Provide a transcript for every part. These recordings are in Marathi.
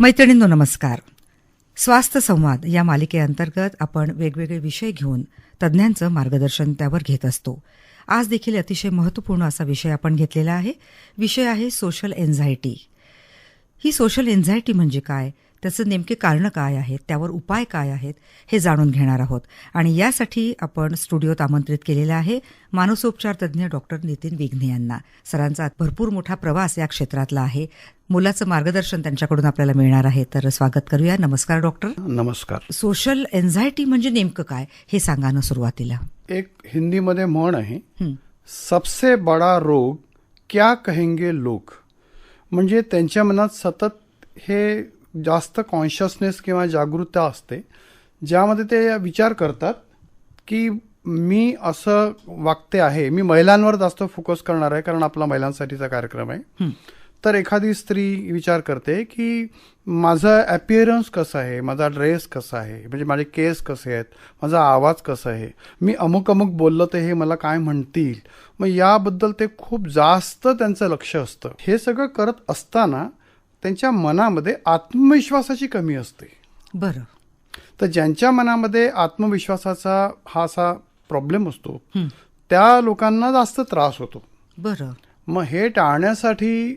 मैत्रिणींनो नमस्कार. स्वास्थ्य संवाद या मालिकेअंतर्गत आपण वेगवेगळे विषय घेऊन तज्ज्ञांचं मार्गदर्शन त्यावर घेत असतो. आज देखील अतिशय महत्त्वपूर्ण असा विषय आपण घेतलेला आहे. विषय आहे सोशल एन्झायटी. ही सोशल एन्झायटी म्हणजे काय? त्याचं नेमके कारणं काय आहेत त्यावर उपाय काय आहेत हे जाणून घेणार आहोत. आणि यासाठी आपण स्टुडिओत आमंत्रित केलेला आहे मानसोपचार तज्ज्ञ डॉक्टर नितीन विघ्ने यांना. सरांचा भरपूर मोठा प्रवास या क्षेत्रातला आहे. मुलाचं मार्गदर्शन त्यांच्याकडून आपल्याला मिळणार आहे तर स्वागत करूया. नमस्कार डॉक्टर नमस्कार. सोशल एन्झायटी म्हणजे नेमकं काय हे सांगा ना सुरुवातीला. एक हिंदीमध्ये म्हण आहे. सबसे बडा रोग क्या कहेंगे लोक? म्हणजे त्यांच्या मनात सतत हे जास्त कॉन्शियसनेस किंवा जागरूकता असते ज्यामध्ये ते विचार करतात की मी असं वागते आहे मी महिलांवर जास्त फोकस करणार आहे कारण आपला महिलांसाठीचा कार्यक्रम आहे. तर एखादी स्त्री विचार करते की माझं अपिअरन्स कसं आहे माझा ड्रेस कसा आहे म्हणजे माझे केस कसे आहेत माझा आवाज कसा आहे मी अमुक अमुक बोललं तर हे मला काय म्हणतील? मग याबद्दल ते खूप जास्त त्यांचं लक्ष असतं. हे सगळं करत असताना त्यांच्या मनामध्ये आत्मविश्वासाची कमी असते. बरं. तर ज्यांच्या मनामध्ये आत्मविश्वासाचा हा असा प्रॉब्लेम असतो. त्या लोकांना जास्त त्रास होतो. बरं. मग हे टाळण्यासाठी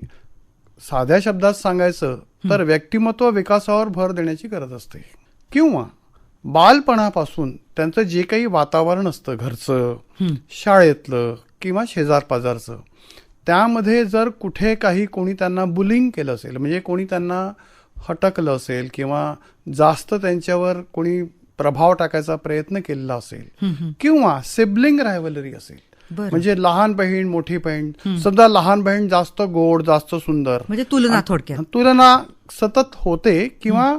साध्या शब्दात सांगायचं तर व्यक्तिमत्व विकासावर भर देण्याची गरज असते. किंवा बालपणापासून त्यांचं जे काही वातावरण असतं घरचं. शाळेतलं किंवा शेजारपाजारचं त्यामध्ये जर कुठे काही कोणी त्यांना बुलिंग केलं असेल म्हणजे कोणी त्यांना हटकलं असेल किंवा जास्त त्यांच्यावर कोणी प्रभाव टाकायचा प्रयत्न केलेला असेल किंवा सिबलिंग रायव्हलरी असेल म्हणजे लहान बहीण मोठी बहीण समजा लहान बहीण जास्त गोड जास्त सुंदर. म्हणजे तुलना थोडक्यात. तुलना सतत होते किंवा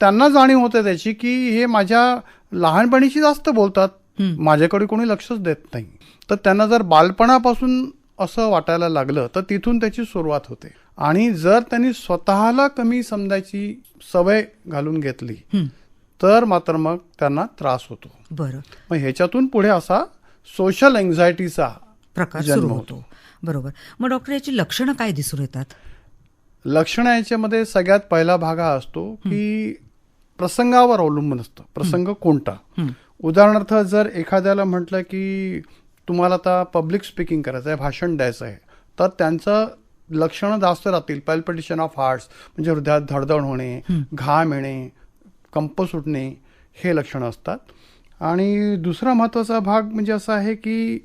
त्यांना जाणीव होते त्याची की हे माझ्या लहानपणीची जास्त बोलतात. माझ्याकडे कोणी लक्षच देत नाही. तर त्यांना जर बालपणापासून असं वाटायला लागलं तर तिथून त्याची सुरुवात होते. आणि जर त्यांनी स्वतःला कमी समजायची सवय घालून घेतली. तर मात्र मग त्यांना त्रास होतो. बरं. मग ह्याच्यातून पुढे असा सोशल एन्झायटीचा प्रकार जन्म सुरू होतो. बरोबर. मग डॉक्टर याची लक्षणं काय दिसून येतात? लक्षण याच्यामध्ये सगळ्यात पहिला भाग हा असतो की प्रसंगावर अवलंबून असतं. प्रसंग कोणता. उदाहरणार्थ जर एखाद्याला म्हटलं की तुम्हाला आता पब्लिक स्पीकिंग करायचं आहे भाषण द्यायचं आहे तर त्यांचं लक्षणं जास्त राहतील. पॅल्पिटेशन ऑफ हार्ट्स म्हणजे हृदयात धडधड होणे घाम येणे कंप सुटणे हे लक्षणं असतात. आणि दुसरा महत्त्वाचा भाग म्हणजे असा आहे की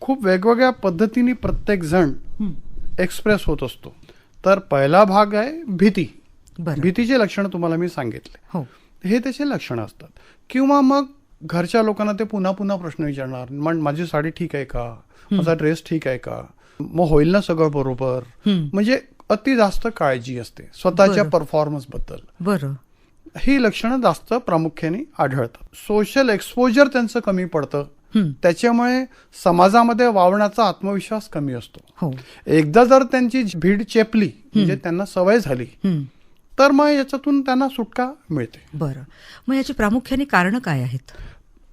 खूप वेगवेगळ्या पद्धतीने प्रत्येक जण हं. एक्सप्रेस होत असतो. तर पहिला भाग आहे भीती. भीतीचे लक्षणं तुम्हाला मी सांगितले. हो. हे त्याचे लक्षणं असतात. किंवा मग घरच्या लोकांना ते पुन्हा पुन्हा प्रश्न विचारणार मग माझी साडी ठीक आहे का? माझा ड्रेस ठीक आहे का? मग होईल ना सगळं बरोबर. म्हणजे अति जास्त काळजी असते स्वतःच्या. परफॉर्मन्सबद्दल. बरं. ही लक्षणं जास्त प्रामुख्याने आढळतात. सोशल एक्सपोजर त्यांचं कमी पडतं. त्याच्यामुळे समाजामध्ये वावण्याचा आत्मविश्वास कमी असतो. हो. एकदा जर त्यांची भीड चेपली म्हणजे त्यांना सवय झाली. तर मग याच्यातून त्यांना सुटका मिळते. बरं. मग याची प्रामुख्याने कारणं काय आहेत?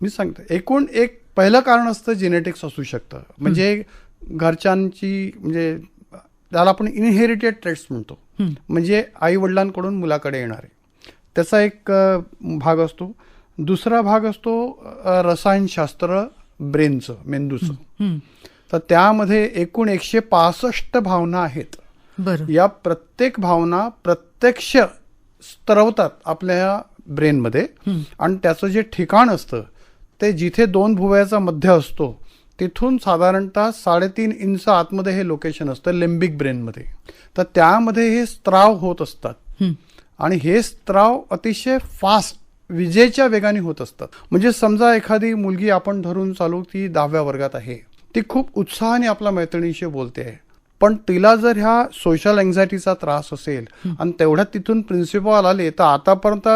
मी सांगते. एकूण एक पहिलं कारण असतं जेनेटिक्स असू शकतं. म्हणजे घरच्यांची म्हणजे त्याला आपण इनहेरिटेड ट्रेट्स म्हणतो. म्हणजे आई वडिलांकडून मुलाकडे येणारे. त्याचा एक भाग असतो. दुसरा भाग असतो रसायनशास्त्र ब्रेनचं मेंदूचं. तर त्यामध्ये एकूण एकशे पासष्ट भावना आहेत. बरं. या प्रत्येक भावना प्रत्यक्ष स्त्रवतात आपल्या ब्रेनमध्ये. आणि त्याचं जे ठिकाण असतं ते जिथे दोन भुवयाचा मध्य असतो तिथून साधारणतः साडेतीन इंच आतमध्ये हे लोकेशन असतं लिम्बिक ब्रेनमध्ये. तर त्यामध्ये हे स्त्राव होत असतात. आणि हे स्त्राव अतिशय फास्ट विजेच्या वेगाने होत असतात. म्हणजे समजा एखादी मुलगी आपण धरून चालू ती दहाव्या वर्गात आहे ती खूप उत्साहाने आपल्या मैत्रिणीशी बोलते आहे. पण तिला जर ह्या सोशल एन्झायटीचा त्रास असेल आणि तेवढ्यात तिथून प्रिन्सिपल आले तर आतापर्यंत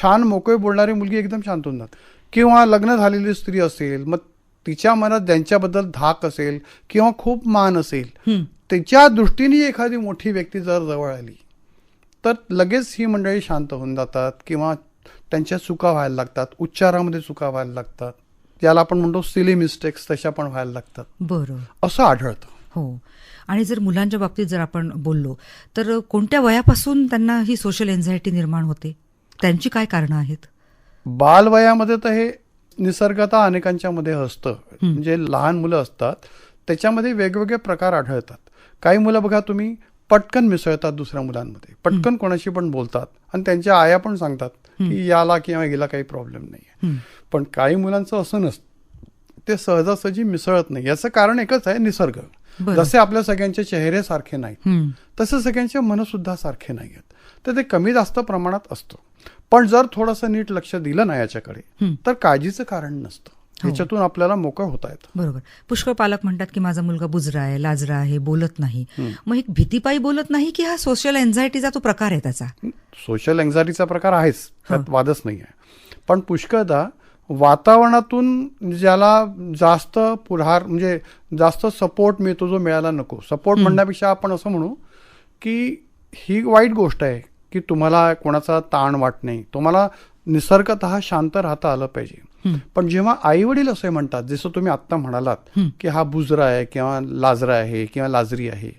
छान मोकळे बोलणारी मुलगी एकदम शांत होऊन जात. किंवा लग्न झालेली स्त्री असेल मग तिच्या मनात ज्यांच्याबद्दल धाक असेल किंवा खूप मान असेल. तिच्या दृष्टीने एखादी मोठी व्यक्ती जर जवळ आली तर लगेच ही मंडळी शांत होऊन जातात किंवा त्यांच्या चुका व्हायला लागतात उच्चारामध्ये चुका व्हायला लागतात. ज्याला आपण म्हणतो सिली मिस्टेक्स तशा पण व्हायला लागतात. बरं असं आढळतं. हो. आणि जर मुलांच्या बाबतीत जर आपण बोललो तर कोणत्या वयापासून त्यांना ही सोशल एन्झायटी निर्माण होते? त्यांची काय कारणं आहेत? बालवयामध्ये तर हे निसर्गता अनेकांच्या मध्ये असतं. म्हणजे लहान मुलं असतात त्याच्यामध्ये वेगवेगळे प्रकार आढळतात. काही मुलं बघा तुम्ही पटकन मिसळतात दुसऱ्या मुलांमध्ये. पटकन कोणाशी पण बोलतात आणि त्यांच्या आया पण सांगतात की याला किंवा गेला काही प्रॉब्लेम नाही. पण काही मुलांचं असं नसतं. ते सहजासहजी मिसळत नाही. याचं कारण एकच आहे निसर्ग. जसे आपल्या सगळ्यांचे चेहरे सारखे नाहीत हं. तसे सगळ्यांचे मन सुद्धा सारखे नाही आहेत तर ते कमी जास्त प्रमाणात असतं. पण जर थोडंसं नीट लक्ष दिलं ना याच्याकडे हं. तर काळजीचं कारण नसतं. हो. याच्यातून आपल्याला मोकळं होता येतं. बरोबर. पुष्कळ पालक म्हणतात की माझा मुलगा बुजरा आहे लाजरा आहे बोलत नाही. मग एक भीतीपायी बोलत नाही की हा सोशल एन्झायटीचा तो प्रकार आहे त्याचा? सोशल एन्झायटीचा प्रकार आहेच. त्यात वादच नाही आहे पण पुष्कळदा वातावरणातून ज्याला जास्त पुढार म्हणजे जास्त सपोर्ट मिळतो जो मिळायला नको. सपोर्ट म्हणण्यापेक्षा आपण असं म्हणू की ही वाईट गोष्ट आहे की तुम्हाला कोणाचा ताण वाट नाही. तुम्हाला निसर्गत शांत राहता आलं पाहिजे. पण जेव्हा आई वडील असे म्हणतात जसं तुम्ही आत्ता म्हणालात की हा बुजरा आहे किंवा लाजरा आहे किंवा लाजरी आहे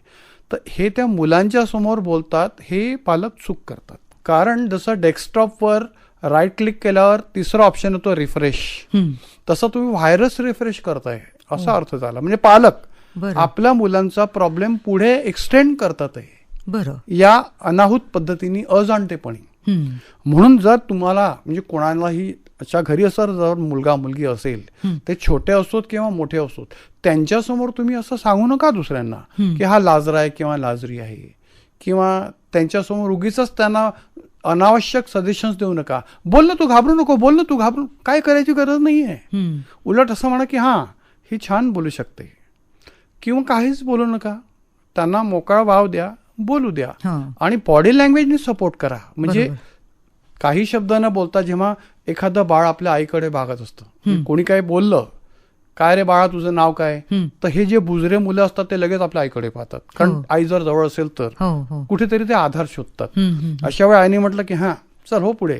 तर हे त्या मुलांच्या समोर बोलतात हे पालक चूक करतात. कारण जसं डेस्कटॉपवर राईट क्लिक केल्यावर तिसरा ऑप्शन येतो रिफ्रेश हं. तसं तुम्ही व्हायरस रिफ्रेश करताय असा अर्थ झाला. म्हणजे पालक आपल्या मुलांचा प्रॉब्लेम पुढे एक्सटेंड करतात या अनाहूत पद्धतीने अजाणतेपणी. हं. म्हणून जर तुम्हाला म्हणजे कोणालाही अशा घरी असर जर मुलगा मुलगी असेल ते छोटे असोत किंवा मोठे असोत त्यांच्यासमोर तुम्ही असं सांगू नका दुसऱ्यांना की हा लाजरा आहे किंवा लाजरी आहे. किंवा त्यांच्यासमोर उगीच त्यांना अनावश्यक सजेशन्स देऊ नका. बोल ना तू घाबरू नको बोल ना तू घाबरू काय करायची गरज नाही आहे हं. उलट असं म्हणा की हां ही छान बोलू शकते. किंवा काहीच बोलू नका. त्यांना मोकळा वाव द्या बोलू द्या. आणि बॉडी लँग्वेजने सपोर्ट करा. म्हणजे. काही शब्द न बोलता जेव्हा एखादं बाळ आपल्या आईकडे भागत असतं. कोणी काही बोललं काय रे बाळा तुझं नाव काय. तर हे जे बुजरे मुलं असतात ते लगेच आपल्या आईकडे पाहतात. कारण हो. आई जर जवळ असेल तर हो हो. कुठेतरी ते आधार शोधतात. अशा वेळी आईने म्हटलं की हा चल हो पुढे.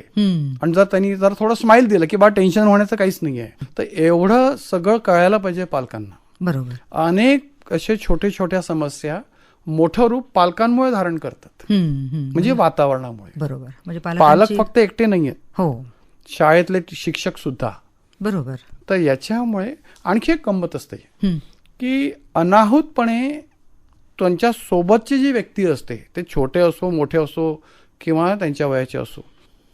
आणि जर त्यांनी जर थोडं स्माईल दिलं की बा टेन्शन होण्याचं काहीच नाहीये. तर एवढं सगळं कळायला पाहिजे पालकांना. बरोबर. अनेक असे छोटे छोट्या समस्या मोठं रूप पालकांमुळे धारण करतात. म्हणजे वातावरणामुळे. बरोबर. म्हणजे पालक फक्त एकटे नाहीयेत. हो. शाळेतले शिक्षक सुद्धा. बरोबर. तर याच्यामुळे आणखी एक गंमत असते. की अनाहूतपणे त्यांच्या सोबतची जी व्यक्ती असते ते छोटे असो मोठे असो किंवा त्यांच्या वयाचे असो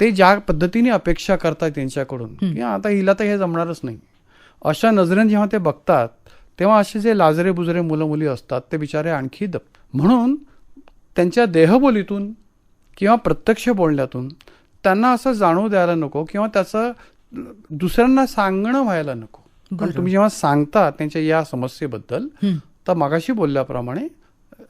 ते ज्या पद्धतीने अपेक्षा करतात त्यांच्याकडून की आता हिला तर हे जमणारच नाही अशा नजरेने जेव्हा ते बघतात तेव्हा असे जे लाजरे बुजरे मुलं मुली असतात ते बिचारे आणखी दब म्हणून त्यांच्या देहबोलीतून किंवा प्रत्यक्ष बोलण्यातून त्यांना असं जाणवू द्यायला नको किंवा त्याचं दुसऱ्यांना सांगणं व्हायला नको. पण तुम्ही जेव्हा सांगता त्यांच्या या समस्येबद्दल. तर मागाशी बोलल्याप्रमाणे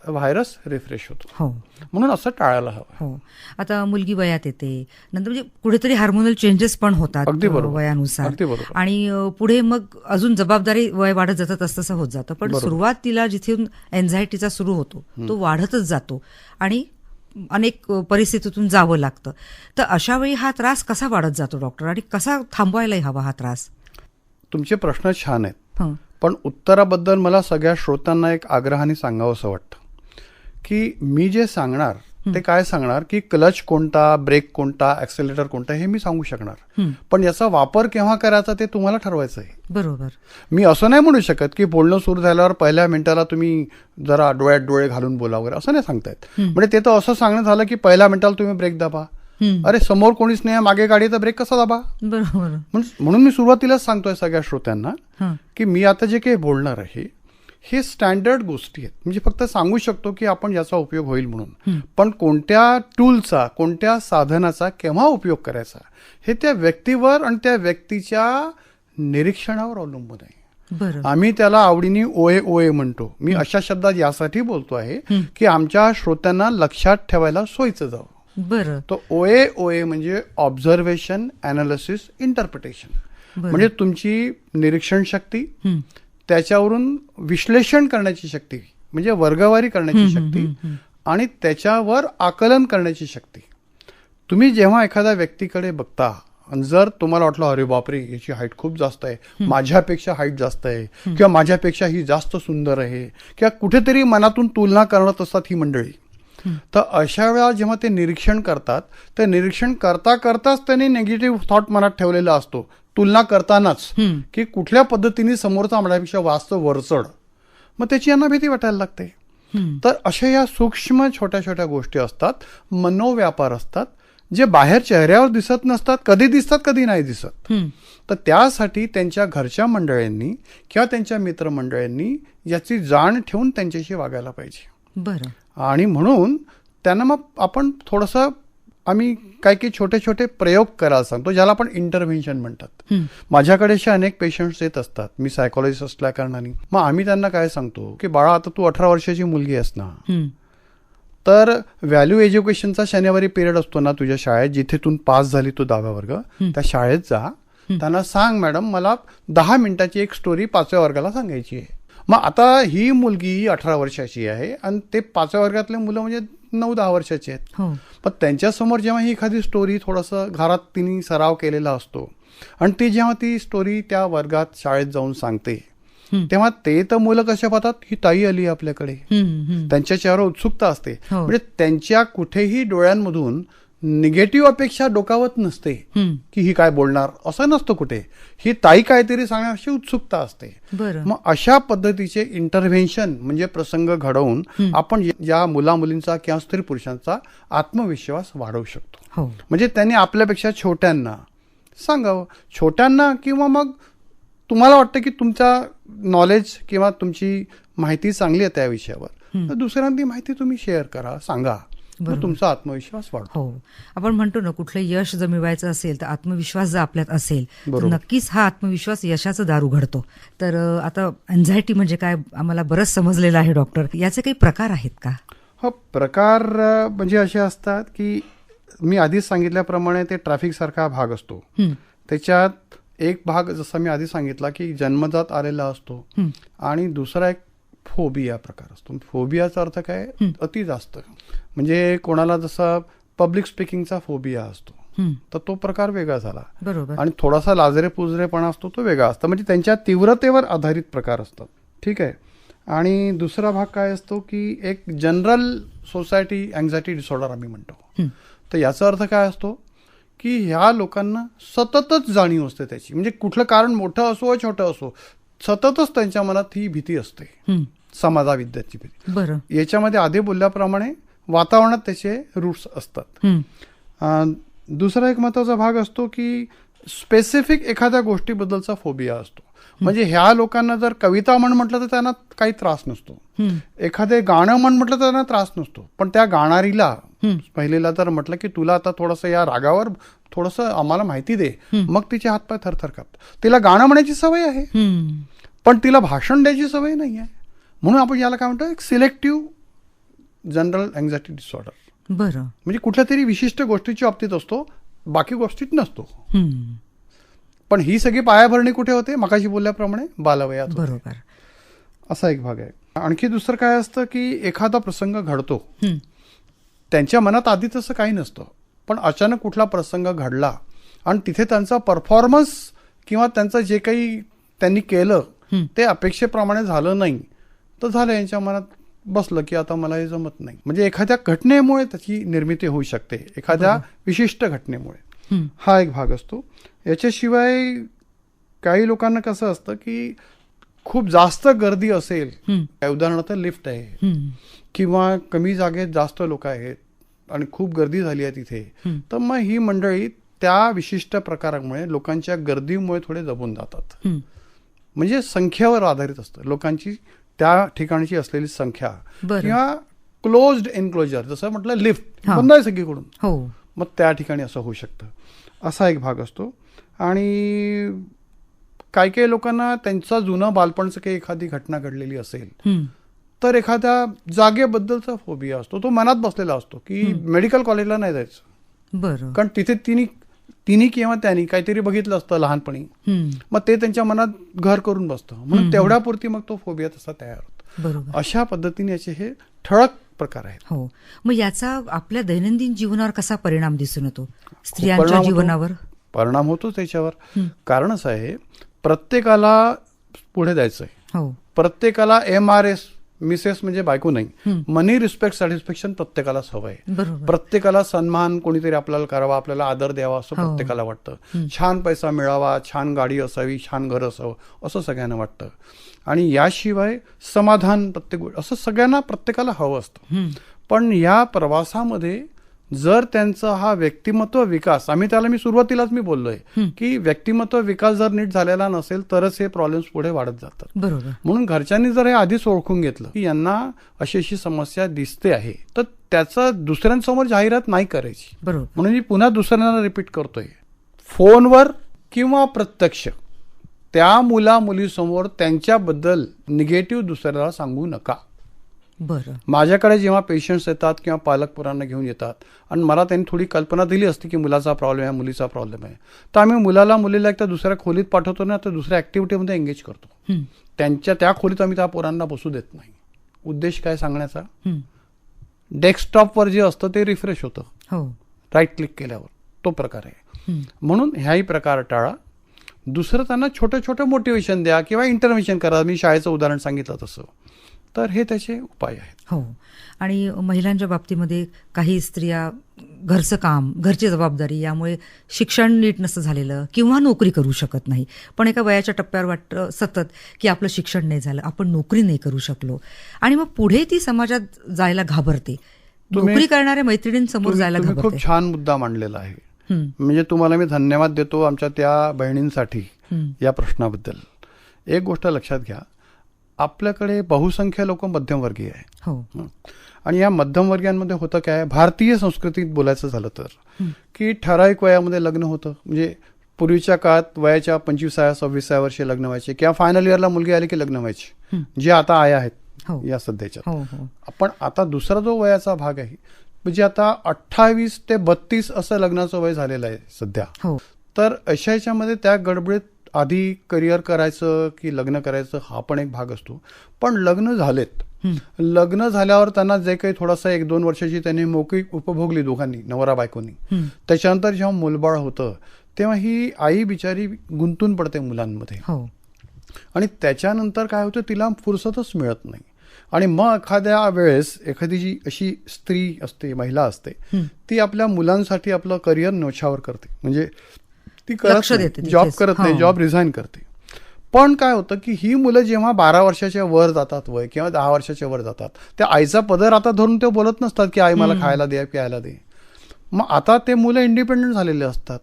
व्हायरस रिफ्रेश होतो. हो. म्हणून असं टाळायला हवं. हो. आता मुलगी वयात येते. नंतर म्हणजे कुठेतरी हार्मोनल चेंजेस पण होतात अगदी बरोबर. वयानुसार. अगदी बरोबर. आणि पुढे मग अजून जबाबदारी वय वाढत जातं तसं तसं होत जातं. पण. सुरुवातीला जिथून एन्झायटीचा सुरू होतो तो वाढतच जातो. आणि अनेक परिस्थितीतून जावं लागतं. तर अशा वेळी हा त्रास कसा वाढत जातो डॉक्टर? आणि कसा थांबवायला हवा हा त्रास? तुमचे प्रश्न छान आहेत. हं. पण उत्तराबद्दल मला सगळ्या श्रोत्यांना एक आग्रहाने सांगावं असं वाटतं. की मी जे सांगणार ते काय सांगणार की क्लच कोणता ब्रेक कोणता ऍक्सेलेटर कोणता हे मी सांगू शकणार. पण याचा वापर केव्हा करायचा ते तुम्हाला ठरवायचं आहे बरोबर. मी असं नाही म्हणू शकत की बोलणं सुरू झाल्यावर पहिल्या मिनिटाला तुम्ही जरा डोळ्यात डोळे घालून बोला वगैरे असं नाही सांगतायत. म्हणजे ते तर असं सांगणं झालं की पहिल्या मिनिटाला तुम्ही ब्रेक दाबा. अरे समोर कोणीच नाही मागे गाडी तर ब्रेक कसा दाबा? बरोबर. म्हणून मी सुरुवातीलाच सांगतोय सगळ्या श्रोत्यांना. की मी आता जे काही बोलणार आहे हे स्टँडर्ड गोष्टी आहेत. म्हणजे फक्त सांगू शकतो की आपण याचा उपयोग होईल म्हणून. पण कोणत्या टूलचा कोणत्या साधनाचा केव्हा उपयोग करायचा? हे त्या व्यक्तीवर आणि त्या व्यक्तीच्या निरीक्षणावर अवलंबून आहे. आम्ही त्याला आवडीने ओए ओए म्हणतो. मी अशा शब्दात यासाठी बोलतो आहे की आमच्या श्रोत्यांना लक्षात ठेवायला सोयीचं जावं. बरं. तो ओए ओए म्हणजे ऑब्झर्वेशन अनालिसिस इंटरप्रिटेशन. म्हणजे तुमची निरीक्षण शक्ती. त्याच्यावरून विश्लेषण करण्याची शक्ती म्हणजे वर्गवारी करण्याची शक्ती आणि त्याच्यावर आकलन करण्याची शक्ती. तुम्ही जेव्हा एखाद्या व्यक्तीकडे बघता आणि जर तुम्हाला वाटलं अरे बापरे याची हाईट खूप जास्त आहे. माझ्यापेक्षा हाईट जास्त आहे. किंवा माझ्यापेक्षा ही जास्त सुंदर आहे. किंवा कुठेतरी मनातून तुलना करत असतात ही मंडळी. तर अशा वेळा जेव्हा ते निरीक्षण करतात तर निरीक्षण करता करताच त्यांनी निगेटिव्ह थॉट मनात ठेवलेला असतो. तुलना करतानाच. की कुठल्या पद्धतीने समोरचा माझ्यापेक्षा वाचत वरचढ मग त्याची यांना भीती वाटायला लागते. तर अशा या सूक्ष्म छोट्या छोट्या गोष्टी असतात मनोव्यापार असतात जे बाहेर चेहऱ्यावर दिसत नसतात कधी दिसतात कधी नाही दिसत. तर त्यासाठी त्यांच्या घरच्या मंडळींनी किंवा त्यांच्या मित्रमंडळींनी याची जाण ठेवून त्यांच्याशी वागायला पाहिजे बरं आणि म्हणून त्यांना मग आपण थोडंसं आम्ही काही काही छोटे छोटे प्रयोग करायला सांगतो ज्याला आपण इंटरव्हेन्शन म्हणतात. माझ्याकडे असे अनेक पेशंट्स येत असतात. मी सायकोलॉजिस्ट असल्या कारणाने. मग आम्ही त्यांना काय सांगतो की बाळा आता तू अठरा वर्षाची मुलगी आहेस ना. तर व्हॅल्यू एज्युकेशनचा शनिवारी पिरियड असतो ना तुझ्या शाळेत जिथेतून पास झाली तू दहाव्या वर्ग. त्या शाळेत जा. त्यांना सांग मॅडम मला दहा मिनिटाची एक स्टोरी पाचव्या वर्गाला सांगायची आहे. मग आता ही मुलगी अठरा वर्षाची आहे आणि ते पाचव्या वर्गातले मुलं म्हणजे नऊ दहा वर्षाची आहेत हो पण त्यांच्यासमोर जेव्हा ही एखादी स्टोरी थोडंसं घरात तिने सराव केलेला असतो आणि ती जेव्हा ती स्टोरी त्या वर्गात शाळेत जाऊन सांगते. तेव्हा ते तर मुलं कशा पाहतात ही ताई आली आपल्याकडे. त्यांच्या चेहऱ्यावर उत्सुकता असते हो. म्हणजे त्यांच्या कुठेही डोळ्यांमधून निगेटिव्ह अपेक्षा डोकावत नसते. की ही काय बोलणार असं नसतं कुठे. ही ताई काहीतरी सांगण्याची उत्सुकता असते. मग अशा पद्धतीचे इंटरव्हेन्शन म्हणजे प्रसंग घडवून आपण या मुला मुलींचा किंवा स्त्री पुरुषांचा आत्मविश्वास वाढवू शकतो. हो. म्हणजे त्यांनी आपल्यापेक्षा छोट्यांना सांगावं. छोट्यांना किंवा मग तुम्हाला वाटतं की तुमचा नॉलेज किंवा तुमची माहिती चांगली आहे त्या विषयावर. तर दुसऱ्यांना ती माहिती तुम्ही शेअर करा सांगा. मग तुमचा आत्मविश्वास वाढतो. हो. आपण म्हणतो ना कुठलं यश जर मिळवायचं असेल तर आत्मविश्वास जर आपल्यात असेल तर. नक्कीच हा आत्मविश्वास यशाचं दार उघडतो. तर आता अँझायटी म्हणजे काय आम्हाला बरंच समजलेलं आहे डॉक्टर याचे काही प्रकार आहेत का? हो प्रकार म्हणजे असे असतात की मी आधीच सांगितल्याप्रमाणे ते ट्रॅफिक सारखा भाग असतो. त्याच्यात एक भाग जसा मी आधी सांगितला की जन्मजात आलेला असतो. आणि दुसरा एक फोबिया प्रकार असतो. फोबियाचा अर्थ काय? अति जास्त. म्हणजे कोणाला जसा पब्लिक स्पीकिंगचा फोबिया असतो. तर तो प्रकार वेगळा झाला. बरोबर. आणि थोडासा लाजरे पुजरेपणा असतो तो वेगळा असतो. म्हणजे त्यांच्या तीव्रतेवर आधारित प्रकार असतात. ठीक आहे? आणि दुसरा भाग काय असतो की एक जनरल सोसायटी अँझायटी डिसऑर्डर आम्ही म्हणतो. तर याचा अर्थ काय असतो की ह्या लोकांना सततच जाणीव असते त्याची. म्हणजे कुठलं कारण मोठं असो छोटं असो सततच त्यांच्या मनात ही भीती असते. समाजाविद्याची भीती. बरं. याच्यामध्ये आधी बोलल्याप्रमाणे वातावरणात त्याचे रूट्स असतात. दुसरा एक महत्त्वाचा भाग असतो की स्पेसिफिक एखाद्या गोष्टीबद्दलचा फोबिया असतो. म्हणजे ह्या लोकांना जर कविता म्हण म्हटलं तर त्यांना काही त्रास नसतो. एखादे गाणं म्हण म्हटलं तर त्यांना त्रास नसतो. पण त्या गाणारीला पहिलेला जर म्हटलं की तुला आता थोडंसं या रागावर थोडंसं आम्हाला माहिती दे मग तिचे हातपाय थरथर कापतात तिला गाणं म्हणायची सवय आहे. पण तिला भाषण द्यायची सवय नाही आहे. म्हणून आपण याला काय म्हणतो एक सिलेक्टिव्ह जनरल अँझायटी डिसऑर्डर बरं. म्हणजे कुठल्या तरी विशिष्ट गोष्टीच्या बाबतीत असतो बाकी गोष्टीत नसतो. पण ही सगळी पायाभरणी कुठे होते? मकाशी बोलल्याप्रमाणे बालवयात. बरोबर. असा एक भाग आहे. आणखी दुसरं काय असतं की एखादा प्रसंग घडतो. त्यांच्या मनात आधी तसं काही नसतं. पण अचानक कुठला प्रसंग घडला आणि तिथे त्यांचा परफॉर्मन्स किंवा त्यांचं जे काही त्यांनी केलं. ते अपेक्षेप्रमाणे झालं नाही. तर झालं यांच्या मनात बसलं की आता मला हे जमत नाही. म्हणजे एखाद्या घटनेमुळे त्याची निर्मिती होऊ शकते. एखाद्या विशिष्ट घटनेमुळे. हा. एक भाग असतो. याच्याशिवाय काही लोकांना कसं असतं की खूप जास्त गर्दी असेल. उदाहरणार्थ लिफ्ट आहे. किंवा कमी जागेत जास्त लोक आहेत. आणि खूप गर्दी झाली आहे तिथे. तर मग ही मंडळी त्या विशिष्ट प्रकारामुळे लोकांच्या गर्दीमुळे थोडे दबून जातात. म्हणजे संख्येवर आधारित असतं लोकांची त्या ठिकाणची असलेली संख्या. किंवा क्लोज्ड एन्क्लोजर जसं म्हटलं लिफ्ट. बंद आहे सगळीकडून हो मग त्या ठिकाणी असं होऊ शकतं असा एक भाग असतो आणि काही काही लोकांना त्यांचा जुनं बालपणचं काही एखादी घटना घडलेली असेल. तर एखाद्या जागेबद्दलचा फोबिया असतो तो मनात बसलेला असतो की मेडिकल कॉलेजला नाही जायचं. बरं. कारण तिथे तिने तिने किंवा त्यांनी काहीतरी बघितलं असतं लहानपणी. मग ते त्यांच्या मनात घर करून बसतं. म्हणून तेवढ्यापुरती मग तो फोबिया तसा तयार होतो. बरोबर. अशा पद्धतीने याचे हे ठळक प्रकार आहेत. हो. मग याचा आपल्या दैनंदिन जीवनावर कसा परिणाम दिसून येतो? स्त्रियांच्या. जीवनावर? परिणाम होतो त्याच्यावर. कारण असं आहे प्रत्येकाला पुढे जायचं आहे हो. प्रत्येकाला एम आर एस मिसेस म्हणजे बायको नाही. मनी रिस्पेक्ट सॅटिस्फॅक्शन प्रत्येकालाच हवं आहे प्रत्येकाला सन्मान कोणीतरी आपल्याला करावा आपल्याला आदर द्यावा असं हो. प्रत्येकाला वाटतं. छान पैसा मिळावा छान गाडी असावी छान घर असावं असं सगळ्यांना वाटतं. आणि याशिवाय समाधान प्रत्येक असं सगळ्यांना प्रत्येकाला हवं असतं. पण या प्रवासामध्ये जर त्यांचा हा व्यक्तिमत्व विकास आम्ही त्याला मी सुरुवातीलाच मी बोललोय की व्यक्तिमत्व विकास जर नीट झालेला नसेल तरच हे प्रॉब्लेम्स पुढे वाढत जातात. बरोबर. म्हणून घरच्यांनी जर हे आधीच ओळखून घेतलं की यांना अशी अशी समस्या दिसते आहे तर त्याचं दुसऱ्यांसमोर जाहिरात नाही करायची. बरोबर. म्हणून मी पुन्हा दुसऱ्यांना रिपीट करतोय. फोनवर किंवा प्रत्यक्ष त्या मुला मुलीसमोर त्यांच्याबद्दल निगेटिव्ह दुसऱ्याला सांगू नका. बरं. माझ्याकडे जेव्हा पेशंट्स येतात किंवा पालक पुरांना घेऊन येतात आणि मला त्यांनी थोडी कल्पना दिली असती की मुलाचा प्रॉब्लेम आहे मुलीचा प्रॉब्लेम आहे तर आम्ही मुलाला मुलीला एक तर दुसऱ्या खोलीत पाठवतो ना तर दुसऱ्या ॲक्टिव्हिटीमध्ये एंगेज करतो. हं. त्यांच्या त्या खोलीत आम्ही त्या पोरांना बसू देत नाही. उद्देश काय सांगण्याचा? हं. डेस्कटॉपवर जे असतं ते रिफ्रेश होतं. हो. राईट क्लिक केल्यावर. तो प्रकार आहे. हं. म्हणून ह्याही प्रकार टाळा. दुसरं त्यांना छोटं छोटं मोटिवेशन द्या किंवा इंटरव्हेन्शन करा. मी शाळेचं उदाहरण सांगितलं तसं. तर हे त्याचे उपाय आहेत. हो. आणि महिलांच्या बाबतीमध्ये काही स्त्रिया घरचं काम घरची जबाबदारी यामुळे शिक्षण नीट नसतं झालेलं किंवा नोकरी करू शकत नाही. पण एका वयाच्या टप्प्यावर वाटतं सतत की आपलं शिक्षण नाही झालं आपण नोकरी नाही करू शकलो. आणि मग पुढे ती समाजात जायला घाबरते. नोकरी करणाऱ्या मैत्रिणींसमोर जायला घाबरते खूप छान मुद्दा मांडलेला आहे. म्हणजे तुम्हाला मी धन्यवाद देतो आमच्या त्या बहिणींसाठी. या प्रश्नाबद्दल. एक गोष्ट लक्षात घ्या. आपल्याकडे बहुसंख्य लोक मध्यमवर्गीय आहे. हो. आणि या मध्यमवर्गीयांमध्ये होतं काय? भारतीय संस्कृतीत बोलायचं झालं तर. की ठराविक वयामध्ये लग्न होतं. म्हणजे पूर्वीच्या काळात वयाच्या पंचवीसाव्या सव्वीसाव्या वर्षी लग्न व्हायचे किंवा फायनल इयरला मुलगी आली की लग्न व्हायचे. जे आता आया आहेत हो. या सध्याच्या हो पण आता दुसरा जो वयाचा भाग आहे म्हणजे आता अठ्ठावीस ते बत्तीस असं लग्नाचं वय झालेलं आहे सध्या. तर अशा ह्याच्यामध्ये त्या गडबडीत आधी करिअर करायचं की लग्न करायचं हा पण एक भाग असतो. पण लग्न झालेत. लग्न झाल्यावर त्यांना जे काही थोडासा एक दोन वर्षाची त्यांनी मोकळी उपभोगली दोघांनी नवरा बायकोनी. त्याच्यानंतर जेव्हा मुलबाळ होतं तेव्हा ही आई बिचारी गुंतून पडते मुलांमध्ये. हो. आणि त्याच्यानंतर काय होतं तिला फुरसतच मिळत नाही. आणि मग एखाद्या वेळेस एखादी जी अशी स्त्री असते महिला असते ती आपल्या मुलांसाठी आपलं करिअर नोछावर करते. म्हणजे ती करत जॉब. करत नाही. जॉब रिझाईन करते. पण काय होतं की ही मुलं जेव्हा बारा वर्षाच्या वर जातात वय किंवा दहा वर्षाच्या वर जातात त्या आईचा पदर आता धरून ते बोलत नसतात की आई मला खायला दे प्यायला दे. मग आता ते मुलं इंडिपेंडंट झालेले असतात.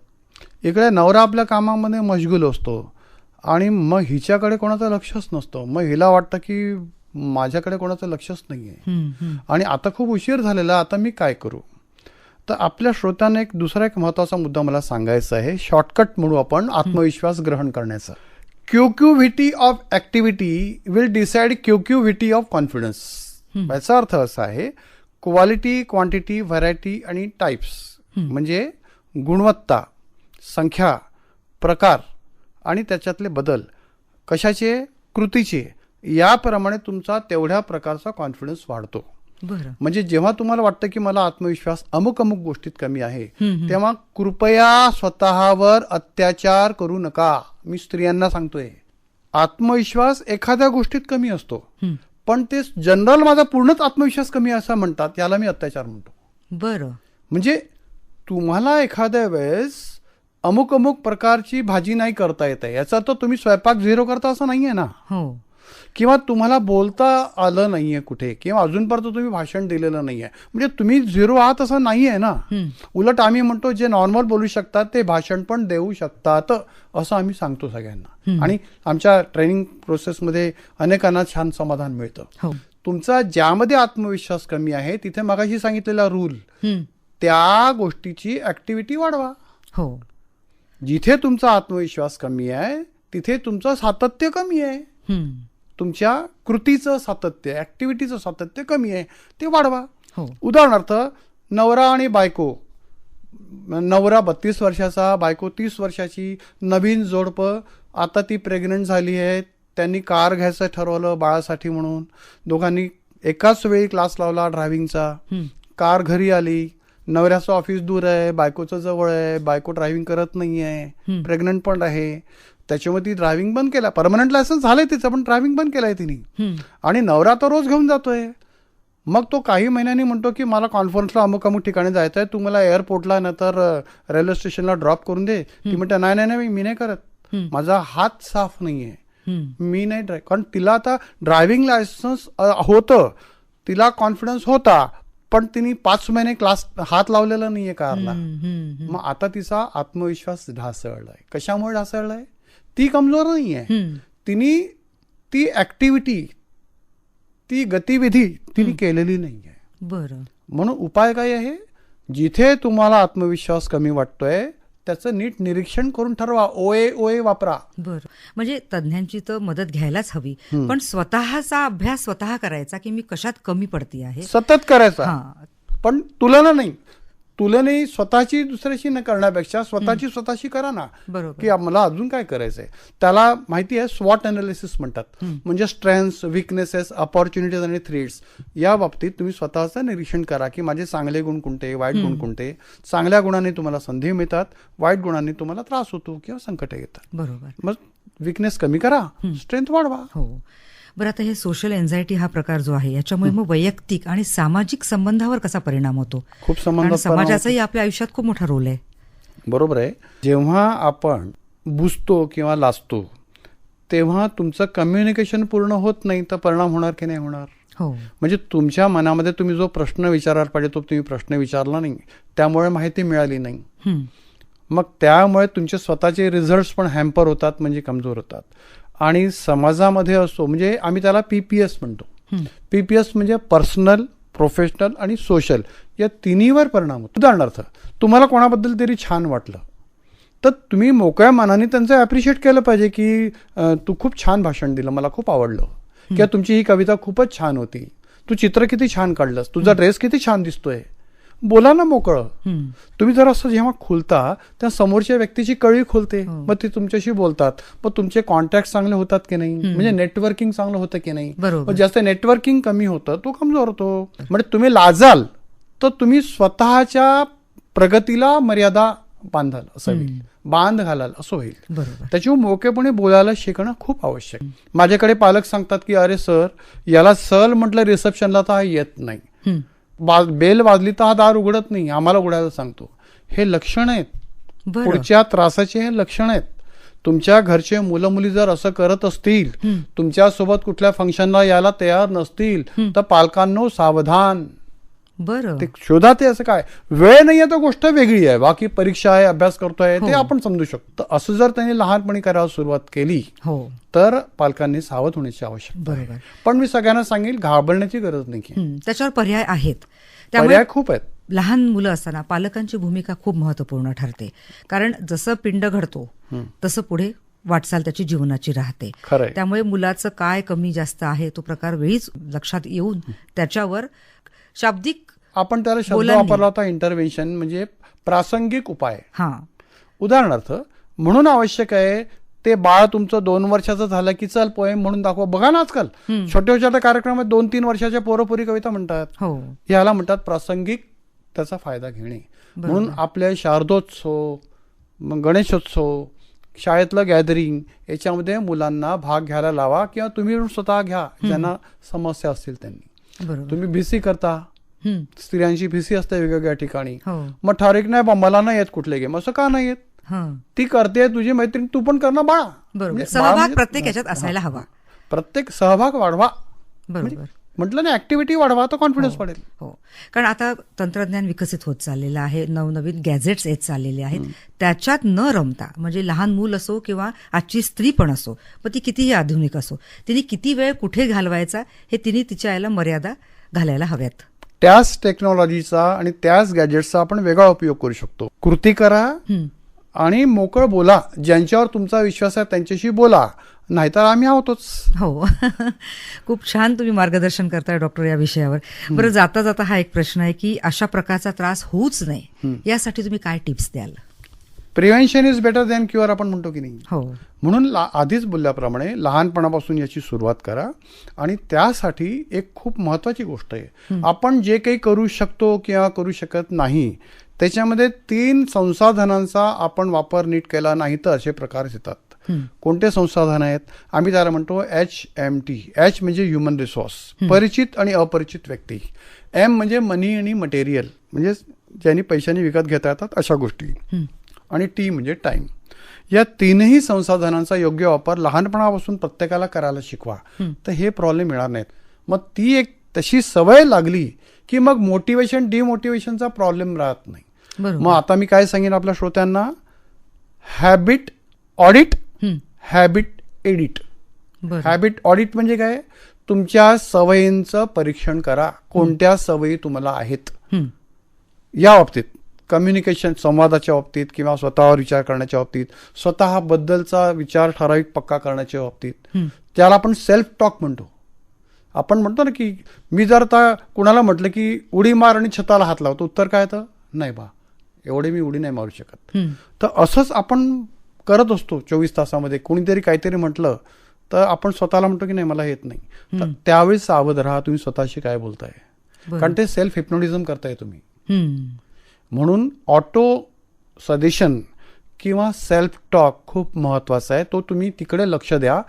इकडे नवरा आपल्या कामामध्ये मशगूल असतो. आणि मग हिच्याकडे कोणाचं लक्षच नसतं. मग हिला वाटतं की माझ्याकडे कोणाचं लक्षच नाही आहे. आणि आता खूप उशीर झालेला आता मी काय करू? तर आपल्या श्रोत्यांना एक दुसरा एक महत्त्वाचा मुद्दा मला सांगायचा आहे. शॉर्टकट म्हणू आपण आत्मविश्वास ग्रहण करण्याचा. Q Q V T of activity will decide Q Q V T of confidence. याचा अर्थ असा आहे क्वालिटी क्वांटिटी व्हरायटी आणि टाईप्स म्हणजे गुणवत्ता संख्या प्रकार आणि त्याच्यातले बदल कशाचे कृतीचे याप्रमाणे तुमचा तेवढ्या प्रकारचा कॉन्फिडन्स वाढतो. म्हणजे जेव्हा तुम्हाला वाटतं की मला आत्मविश्वास अमुक अमुक गोष्टीत कमी आहे तेव्हा कृपया स्वतःवर अत्याचार करू नका. मी स्त्रियांना सांगतोय आत्मविश्वास एखाद्या गोष्टीत कमी असतो. पण ते जनरल माझा पूर्णच आत्मविश्वास कमी असं म्हणतात याला मी अत्याचार म्हणतो. बरं. म्हणजे तुम्हाला एखाद्या वेळेस अमुक अमुक प्रकारची भाजी नाही करता येते याचा तर तुम्ही स्वयंपाक झिरो करता असं नाहीये ना? हो. किंवा तुम्हाला बोलता आलं नाहीये कुठे किंवा अजूनपर्यंत तुम्ही भाषण दिलेलं नाहीये. म्हणजे तुम्ही झिरो आहात असं नाहीये ना. हं. उलट आम्ही म्हणतो जे नॉर्मल बोलू शकतात ते भाषण पण देऊ शकतात असं आम्ही सांगतो सगळ्यांना. आणि आमच्या ट्रेनिंग प्रोसेसमध्ये अनेकांना छान समाधान मिळतं. हो. तुमचा ज्यामध्ये आत्मविश्वास कमी आहे तिथे मगाशी सांगितलेला रूल. त्या गोष्टीची ऍक्टिव्हिटी वाढवा. हो. जिथे तुमचा आत्मविश्वास कमी आहे तिथे तुमचं सातत्य कमी आहे. तुमच्या कृतीचं सातत्य ऍक्टिव्हिटीचं सातत्य कमी आहे ते वाढवा. हो. उदाहरणार्थ नवरा आणि बायको. नवरा बत्तीस वर्षाचा बायको तीस वर्षाची नवीन जोडपं. आता ती प्रेग्नंट झाली आहे त्यांनी कार घ्यायचं ठरवलं बाळासाठी म्हणून. दोघांनी एकाच वेळी क्लास लावला ड्रायव्हिंगचा. कार घरी आली नवऱ्याचं ऑफिस दूर आहे बायकोचं जवळ आहे बायको ड्रायव्हिंग करत नाही आहे. प्रेग्नंट पण आहे. त्याच्यामुळे ती ड्रायव्हिंग बंद केला परमनंट लायसन्स झालंय तिचं पण ड्रायव्हिंग बंद केलाय तिने. आणि नवरा तो रोज घेऊन जातोय. मग तो काही महिन्यांनी म्हणतो की मला कॉन्फरन्सला अमुक अमुक ठिकाणी जायचं आहे तू मला एअरपोर्टला नंतर रेल्वे स्टेशनला ड्रॉप करून दे. ती म्हणते नाही नाही नाही मी नाही करत. माझा हात साफ नाही आहे. मी नाही ड्राय कारण तिला आता ड्रायव्हिंग लायसन्स होतं. तिला कॉन्फिडन्स होता पण तिने पाच महिने क्लास हात लावलेला नाहीये कारला. मग आता तिचा आत्मविश्वास ढासळलाय. कशामुळे ढासळलाय? ती कमजोर नाहीये. हम्म. तिने ती ऍक्टिव्हिटी ती गतिविधी तिने केलेली नाहीये. बरं. म्हणून उपाय काय आहे? जिथे तुम्हाला आत्मविश्वास कमी वाटतोय त्याचं नीट निरीक्षण करून ठरवा. ओए ओए वापरा. बरं. म्हणजे तज्ज्ञांची तर मदत घ्यायलाच हवी. पण स्वतःचा अभ्यास स्वतः करायचा की मी कशात कमी पडती आहे सतत करायचा. पण तुलना नाही. तुलने स्वतःची दुसऱ्याशी न करण्यापेक्षा स्वतःची स्वतःशी करा ना. की मला अजून काय करायचंय? त्याला माहिती आहे स्वॉट अनालिसिस म्हणतात. म्हणजे स्ट्रेंथ्स विकनेसेस अपॉर्च्युनिटीज आणि थ्रेड्स या बाबतीत तुम्ही स्वतःचं निरीक्षण करा की माझे चांगले गुण कोणते वाईट गुण कोणते? चांगल्या गुणांनी तुम्हाला संधी मिळतात वाईट गुणांनी तुम्हाला त्रास होतो किंवा संकट येतात. बरोबर. मग विकनेस कमी करा स्ट्रेंथ वाढवा. हो. बरं आता हे सोशल एन्झायटी हा प्रकार जो आहे याच्यामुळे मग वैयक्तिक आणि सामाजिक संबंधावर कसा परिणाम होतो? खूप परिणाम समाजाचाही आपल्या आयुष्यात खूप मोठा रोल आहे. बरोबर आहे. जेव्हा आपण बुजतो किंवा लाजतो तेव्हा तुमचं कम्युनिकेशन पूर्ण होत नाही तर परिणाम होणार की नाही होणार? हो. म्हणजे तुमच्या मनामध्ये तुम्ही जो प्रश्न विचारायला पाहिजे तो तुम्ही प्रश्न विचारला नाही. त्यामुळे माहिती मिळाली नाही. मग त्यामुळे तुमचे स्वतःचे रिझल्ट पण हॅम्पर होतात म्हणजे कमजोर होतात. आणि समाजामध्ये असो म्हणजे आम्ही त्याला पी पी एस म्हणतो. पी पी एस म्हणजे पर्सनल प्रोफेशनल आणि सोशल या तिन्हीवर परिणाम होतो. उदाहरणार्थ तुम्हाला कोणाबद्दल तरी छान वाटलं तर तुम्ही मोकळ्या मनाने त्यांचं ॲप्रिशिएट केलं पाहिजे की तू खूप छान भाषण दिलं मला खूप आवडलं. किंवा तुमची ही कविता खूपच छान होती. तू चित्र किती छान काढलंस तुझा ड्रेस किती छान दिसतोय. बोला ना मोकळं. तुम्ही जर असं जेव्हा खुलता त्या समोरच्या व्यक्तीची कळी खुलते. मग ते तुमच्याशी बोलतात. मग तुमचे कॉन्टॅक्ट चांगले होतात की नाही? म्हणजे नेटवर्किंग चांगलं होतं की नाही? जास्त नेटवर्किंग कमी होतं तो कमजोर होतो. म्हणजे तुम्ही लाजाल तर तुम्ही स्वतःच्या प्रगतीला मर्यादा बांधाल असं होईल. बांध घालाल असं होईल. त्याच्यामुळे मोकेपणे बोलायला शिकणं खूप आवश्यक. माझ्याकडे पालक सांगतात की अरे सर याला सल म्हटलं रिसेप्शनला तर हा येत नाही. बा- बेल वाजली तर हा दार उघडत नाही आम्हाला उघडायला सांगतो. हे लक्षण आहेत. पुढच्या त्रासाचे हे लक्षण आहेत. तुमच्या घरचे मुलं मुली जर असं करत असतील. तुमच्यासोबत कुठल्या फंक्शनला यायला तयार नसतील तर पालकांनो सावधान. बरं. ते शोधा ते असं काय? वेळ नाहीये तर गोष्ट वेगळी आहे. बाकी परीक्षा आहे अभ्यास करतोय ते हो. आपण समजू शकतो. असं जर त्यांनी लहानपणी करायला सुरुवात केली हो. तर पालकांनी सावध होण्याची आवश्यकता आहे. बरोबर. पण मी सगळ्यांना सांगेल घाबरण्याची गरज नाही. त्याच्यावर पर्याय आहेत. पर्याय खूप आहेत. लहान मुलं असताना पालकांची भूमिका खूप महत्त्वपूर्ण ठरते. कारण जसं पिंड घडतो तसं पुढे वाटचाल त्याची जीवनाची राहते. त्यामुळे मुलाचं काय कमी जास्त आहे तो प्रकार वेळीच लक्षात येऊन त्याच्यावर शाब्दिक आपण त्याला शब्द. वापरला होता इंटरव्हेन्शन म्हणजे प्रासंगिक उपाय. हा. उदाहरणार्थ म्हणून आवश्यक आहे ते बाळ तुमचं दोन वर्षाचं झालं की चल पोएम म्हणून दाखवा. बघा ना आजकाल. छोट्या छोट्या कार्यक्रमात दोन तीन वर्षाच्या पोरपोरी कविता म्हणतात. हो. याला म्हणतात प्रासंगिक त्याचा फायदा घेणे. म्हणून आपल्या शारदोत्सव मग गणेशोत्सव शाळेतलं गॅदरिंग याच्यामध्ये मुलांना भाग घ्यायला लावा किंवा तुम्ही स्वतः घ्या ज्यांना समस्या असतील त्यांनी. तुम्ही बीसी करता. स्त्रियांची भीसी असते वेगवेगळ्या ठिकाणी. हो. मग ठराविक नाही बा मला नाही येत कुठले गेम असं का नाही येत? हा. ती करते तुझी मैत्रीण तू पण कर ना बाळा. म्हणजे सहभाग म्हणजे- प्रत्येक याच्यात असायला हवा. प्रत्येक सहभाग वाढवा. बरोबर. म्हटलं ना ऍक्टिव्हिटी वाढवा तर कॉन्फिडन्स वाढेल. हो. कारण आता तंत्रज्ञान विकसित होत चाललेलं आहे नवनवीन गॅजेट्स येत चाललेले आहेत. त्याच्यात न रमता म्हणजे लहान मूल असो किंवा आजची स्त्री पण असो मग ती कितीही आधुनिक असो तिने किती वेळ कुठे घालवायचा हे तिने तिच्या आईला मर्यादा घालायला हव्यात. त्याच टेक्नॉलॉजीचा आणि त्याच गॅजेट्सचा आपण वेगळा उपयोग करू शकतो. कृती करा. आणि मोकळ बोला. ज्यांच्यावर तुमचा विश्वास आहे त्यांच्याशी बोला. नाहीतर आम्ही आहोतच. हो. खूप छान तुम्ही मार्गदर्शन करताय डॉक्टर या विषयावर. बरं जाता जाता हा एक प्रश्न आहे की अशा प्रकारचा त्रास होऊच नये. यासाठी तुम्ही काय टिप्स द्याल? Prevention is better than cure आपण म्हणतो की नाही. हो. म्हणून ला आधीच बोलल्याप्रमाणे लहानपणापासून याची सुरुवात करा आणि त्यासाठी एक खूप महत्वाची गोष्ट आहे. आपण जे काही करू शकतो किंवा करू शकत नाही त्याच्यामध्ये तीन संसाधनांचा आपण वापर नीट केला नाही तर असे प्रकार येतात. कोणते संसाधन आहेत? आम्ही त्याला म्हणतो एच एम टी एच म्हणजे ह्युमन रिसोर्स परिचित आणि अपरिचित व्यक्ती. एम म्हणजे मनी आणि मटेरियल म्हणजे ज्यांनी पैशाने विकत घेता येतात अशा गोष्टी. आणि टी म्हणजे टाइम. या तीनही संसाधनांचा योग्य वापर लहानपणापासून प्रत्येकाला करायला शिकवा. तर हे प्रॉब्लेम येणार नाहीत. मग ती एक तशी सवय लागली की मग मोटिवेशन डिमोटिवेशनचा प्रॉब्लेम राहत नाही. मग आता मी काय सांगेन आपल्या श्रोत्यांना? Habit audit habit edit habit audit म्हणजे काय? तुमच्या सवयींचं परीक्षण करा. कोणत्या सवयी तुम्हाला आहेत? या बाबतीत. कम्युनिकेशन संवादाच्या बाबतीत किंवा स्वतःवर विचार करण्याच्या बाबतीत स्वतःबद्दलचा विचार ठराविक पक्का करण्याच्या बाबतीत. त्याला आपण सेल्फ टॉक म्हणतो. आपण म्हणतो ना की मी जर आता कुणाला म्हटलं की उडी मार आणि छताला हात लावतो उत्तर काय तर नाही बा. एवढे मी उडी नाही मारू शकत. तर असंच आपण करत असतो चोवीस तासामध्ये. कोणीतरी काहीतरी म्हटलं तर आपण स्वतःला म्हणतो की नाही मला येत नाही. तर त्यावेळी सावध राहा तुम्ही स्वतःशी काय बोलताय. कारण ते सेल्फ हिप्नोटिझम करताय तुम्ही. म्हणून ऑटो सजेशन किंवा सेल्फ टॉक खूप महत्त्वाचा आहे. तो तुम्ही तिकडे लक्ष द्या.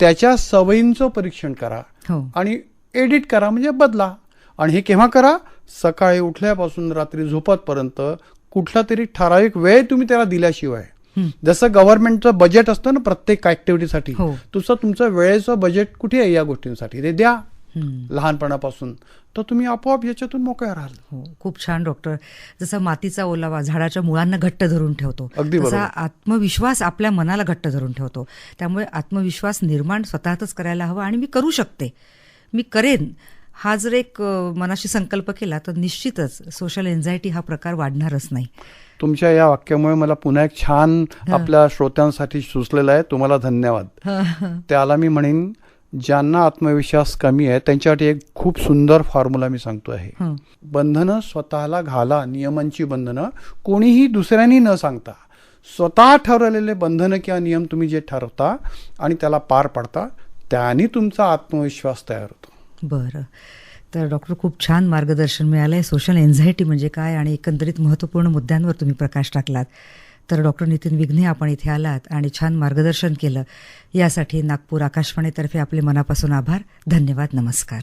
त्याच्या सवयींचं परीक्षण करा हो. आणि एडिट करा म्हणजे बदला. आणि हे केव्हा करा? सकाळी उठल्यापासून रात्री झोपतपर्यंत कुठला तरी ठराविक वेळ तुम्ही त्याला दिल्याशिवाय. जसं गव्हर्नमेंटचं बजेट असतं ना प्रत्येक ऍक्टिव्हिटीसाठी हो. तुमचं तुमचं वेळेचं बजेट कुठे आहे या गोष्टींसाठी? ते द्या. लहानपणापासून. तर तुम्ही आपोआप याच्यातून मोकळ्या राहाल. हो खूप छान डॉक्टर. जसं मातीचा ओलावा झाडाच्या मुळांना घट्ट धरून ठेवतो. तसा आत्मविश्वास आपल्या मनाला घट्ट धरून ठेवतो. त्यामुळे आत्मविश्वास निर्माण स्वतःतच करायला हवा आणि मी करू शकते. मी करेन. हा जर एक मनाशी संकल्प केला तर निश्चितच सोशल एन्झायटी हा प्रकार वाढणारच नाही. तुमच्या या वाक्यामुळे मला पुन्हा एक छान आपल्या श्रोत्यांसाठी सुचलेलं आहे. तुम्हाला धन्यवाद. त्याला मी म्हणेन ज्यांना आत्मविश्वास कमी आहे त्यांच्यासाठी एक खूप सुंदर फॉर्म्युला मी सांगतो आहे. बंधनं स्वतःला घाला नियमांची बंधनं. कोणीही दुसऱ्यांनी न सांगता स्वतः ठरवलेले बंधनं किंवा नियम तुम्ही जे ठरवता आणि त्याला पार पाडता त्याने तुमचा आत्मविश्वास तयार होतो. बरं. तर डॉक्टर खूप छान मार्गदर्शन मिळालं आहे सोशल एन्झायटी म्हणजे काय आणि एकंदरीत महत्त्वपूर्ण मुद्द्यांवर तुम्ही प्रकाश टाकलात. तर डॉक्टर नितीन विघ्ने आपण इथे आलात आणि छान मार्गदर्शन केलं. यासाठी नागपूर आकाशवाणीतर्फे आपले मनापासून आभार. धन्यवाद. नमस्कार.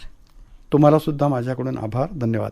तुम्हाला सुद्धा माझ्याकडून आभार. धन्यवाद.